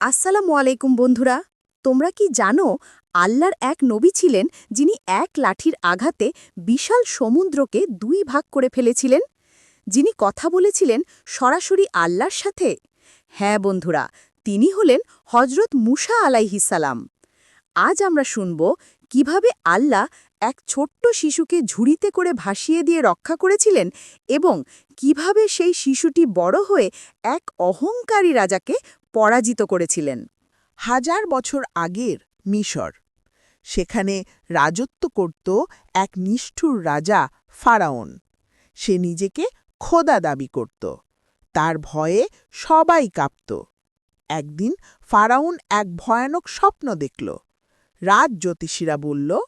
আসসালামু আলাইকুম বন্ধুরা, তোমরা কি জানো আল্লাহর এক নবী ছিলেন যিনি এক লাঠির আঘাতে বিশাল সমুদ্রকে দুই ভাগ করে ফেলেছিলেন? যিনি কথা বলেছিলেন সরাসরি আল্লাহর সাথে? হ্যাঁ বন্ধুরা, তিনি হলেন হজরত মুসা আলাইহিসালাম আজ আমরা শুনব কীভাবে আল্লাহ এক ছোট্ট শিশুকে ঝুড়িতে করে ভাসিয়ে দিয়ে রক্ষা করেছিলেন এবং কীভাবে সেই শিশুটি বড় হয়ে এক অহংকারী রাজাকে পরাজিত করেছিলেন। হাজার বছর আগের মিশর। সেখানে রাজত্ব করত এক নিষ্ঠুর রাজা ফারাওন। সে নিজেকে খোদা দাবি করত। তার ভয়ে সবাই কাঁপত। একদিন ফারাউন এক ভয়ানক স্বপ্ন দেখল। রাজ জ্যোতিষীরা বলল,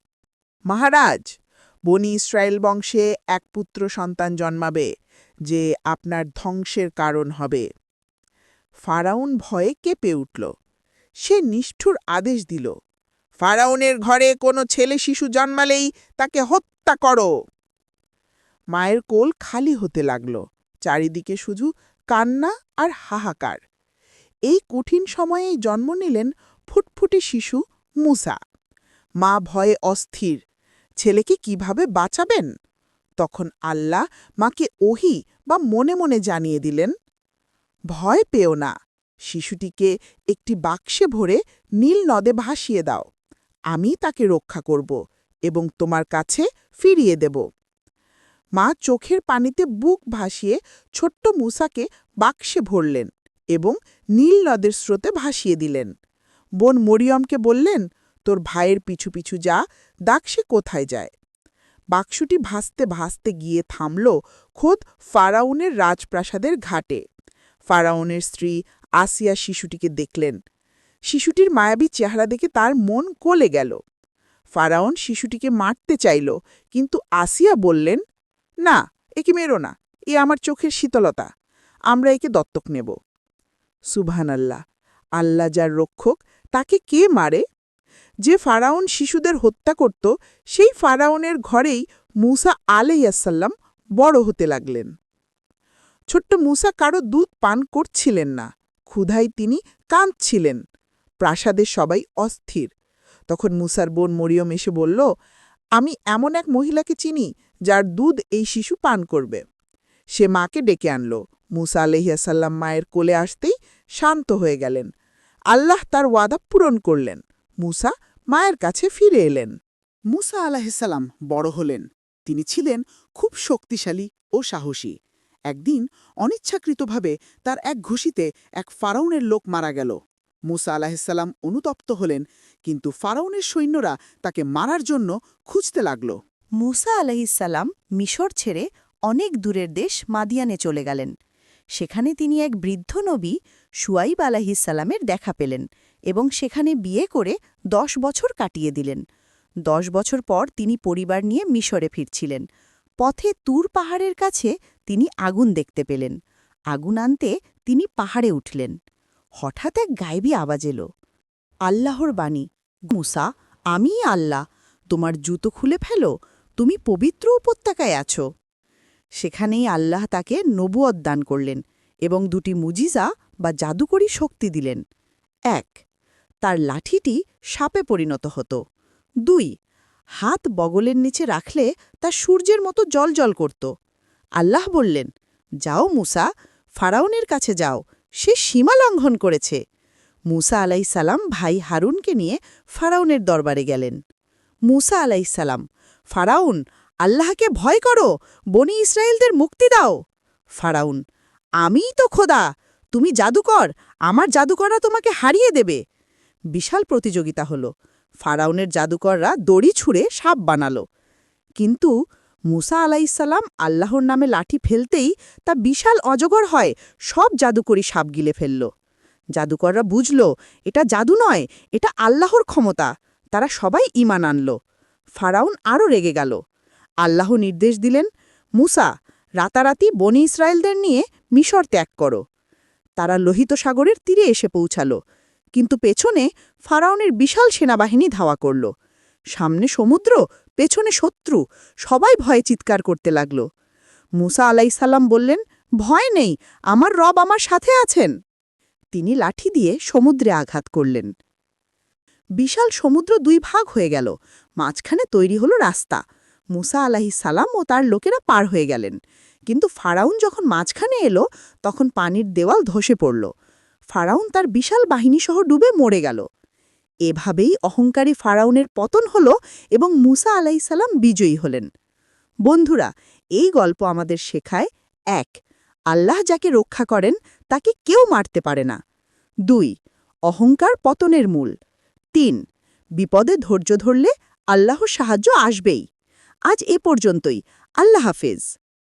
মহারাজ, বনি ইসরায়েল বংশে এক পুত্র সন্তান জন্মাবে, যে আপনার ধ্বংসের কারণ হবে। ফারাউন ভয়ে কেঁপে উঠল। সে নিষ্ঠুর আদেশ দিল, ফারাউনের ঘরে কোনো ছেলে শিশু জন্মালেই তাকে হত্যা করো। মায়ের কোল খালি হতে লাগল, চারিদিকে শুধু কান্না আর হাহাকার। এই কঠিন সময়েই জন্ম নিলেন ফুটফুটে শিশু মুসা। মা ভয়ে অস্থির, ছেলেকে কীভাবে বাঁচাবেন? তখন আল্লাহ মাকে ওহি বা মনে মনে জানিয়ে দিলেন ভয় পেও না। শিশুটিকে একটি বাক্সে ভরে নীল নদে ভাসিয়ে দাও। আমি তাকে রক্ষা করব এবং তোমার কাছে ফিরিয়ে দেব। মা চোখের পানিতে বুক ভাসিয়ে ছোট্ট মুসাকে বাক্সে ভরলেন এবং নীল নদের স্রোতে ভাসিয়ে দিলেন। বোন মরিয়মকে বললেন, তোর ভাইয়ের পিছু পিছু যা দাক্ষে কোথায় যায়। বাক্সটি ভাসতে ভাসতে গিয়ে থামল খোদ ফারাউনের রাজপ্রাসাদের ঘাটে। ফারাউনের স্ত্রী আসিয়া শিশুটিকে দেখলেন। শিশুটির মায়াবী চেহারা দেখে তার মন কলে গেল। ফারাউন শিশুটিকে মারতে চাইল, কিন্তু আসিয়া বললেন, না, একে মেরো না, এ আমার চোখের শীতলতা, আমরা একে দত্তক নেব। সুবহান আল্লাহ আল্লাহ যার রক্ষক, তাকে কে মারে? যে ফারাউন শিশুদের হত্যা করত, সেই ফারাউনের ঘরেই মুসা আলাইয়াসাল্লাম বড় হতে লাগলেন। ছোট্ট মুসা কারও দুধ পান করছিলেন না, ক্ষুধায় তিনি কাঁদছিলেন। প্রাসাদের সবাই অস্থির। তখন মুসার বোন মরিয়ম এসে বলল, আমি এমন এক মহিলাকে চিনি যার দুধ এই শিশু পান করবে। সে মাকে ডেকে আনল। মুসা আলহিয়াসাল্লাম মায়ের কোলে আসতেই শান্ত হয়ে গেলেন। আল্লাহ তার ওয়াদা পূরণ করলেন। মুসা মায়ের কাছে ফিরে এলেন। মুসা আলাহিসাল্লাম বড় হলেন। তিনি ছিলেন খুব শক্তিশালী ও সাহসী। একদিন অনিচ্ছাকৃতভাবে তার এক ঘুষিতে এক ফারাউনের লোক মারা গেল। মুসা আলাহিসাল্লাম অনুতপ্ত হলেন, কিন্তু ফারাউনের সৈন্যরা তাকে মারার জন্য খুঁজতে লাগল। মুসা আলাহিসাল্লাম মিশর ছেড়ে অনেক দূরের দেশ মাদিয়ানে চলে গেলেন। সেখানে তিনি এক বৃদ্ধ নবী সুয়াইব আলাহিসাল্লামের দেখা পেলেন এবং সেখানে বিয়ে করে দশ বছর কাটিয়ে দিলেন। দশ বছর পর তিনি পরিবার নিয়ে মিশরে ফিরছিলেন। পথে তুর পাহাড়ের কাছে তিনি আগুন দেখতে পেলেন। আগুন আনতে তিনি পাহাড়ে উঠলেন। হঠাৎ এক গায়েবী আওয়াজ এলো। আল্লাহর বাণী, মুসা আমি আল্লাহ। তোমার জুতো খুলে ফেলো। তুমি পবিত্র উপত্যকায় আছো। সেখানেই আল্লাহ তাকে নবুয়ত দান করলেন এবং দুটি মুজিজা বা জাদুকরী শক্তি দিলেন। এক, তার লাঠিটি সাপে পরিণত হতো। দুই, হাত বগলের নিচে রাখলে তা সূর্যের মতো জল করত। আল্লাহ বললেন, যাও মুসা ফারাউনের কাছে যাও, সে সীমা লঙ্ঘন করেছে। মুসা আলাইসালাম ভাই হারুনকে নিয়ে ফারাউনের দরবারে গেলেন। মুসা আলাইসালাম ফারাউন আল্লাহকে ভয় করো, বনি ইসরায়েলদের মুক্তি দাও। ফারাউন আমিই তো খোদা, তুমি জাদুকর, আমার জাদুকররা তোমাকে হারিয়ে দেবে। বিশাল প্রতিযোগিতা হল। ফারাউনের জাদুকররা দড়ি ছুঁড়ে সাপ বানাল। কিন্তু মুসা আলাইসাল্লাম আল্লাহর নামে লাঠি ফেলতেই তা বিশাল অজগর হয়, সব জাদুকরি সাপ গিলে ফেলল। জাদুকররা বুঝল, এটা জাদু নয়, এটা আল্লাহর ক্ষমতা। তারা সবাই ইমান আনল। ফারাউন আরও রেগে গেল। আল্লাহ নির্দেশ দিলেন, মুসা, রাতারাতি বনি ইসরায়েলদের নিয়ে মিশর ত্যাগ করো। তারা লোহিত সাগরের তীরে এসে পৌঁছাল। কিন্তু পেছনে ফারাউনের বিশাল সেনাবাহিনী ধাওয়া করল। সামনে সমুদ্র পেছনে শত্রু। সবাই ভয়ে চিৎকার করতে লাগল। মুসা আলাইসাল্লাম বললেন, ভয় নেই, আমার রব আমার সাথে আছেন। তিনি লাঠি দিয়ে সমুদ্রে আঘাত করলেন। বিশাল সমুদ্র দুই ভাগ হয়ে গেল, মাঝখানে তৈরি হলো রাস্তা। মুসা আলাহিস সালাম ও তার লোকেরা পার হয়ে গেলেন। কিন্তু ফারাউন যখন মাঝখানে এলো, তখন পানির দেওয়াল ধসে পড়ল। ফারাউন তার বিশাল বাহিনীসহ ডুবে মরে গেল। এভাবেই অহংকারী ফারাউনের পতন হল এবং মুসা আলাইসাল্লাম বিজয়ী হলেন। বন্ধুরা, এই গল্প আমাদের শেখায়, এক, আল্লাহ যাকে রক্ষা করেন, তাকে কেউ মারতে পারে না। দুই, অহংকার পতনের মূল। তিন, বিপদে ধৈর্য ধরলে আল্লাহর সাহায্য আসবেই। আজ এ পর্যন্তই। আল্লাহ হাফেজ।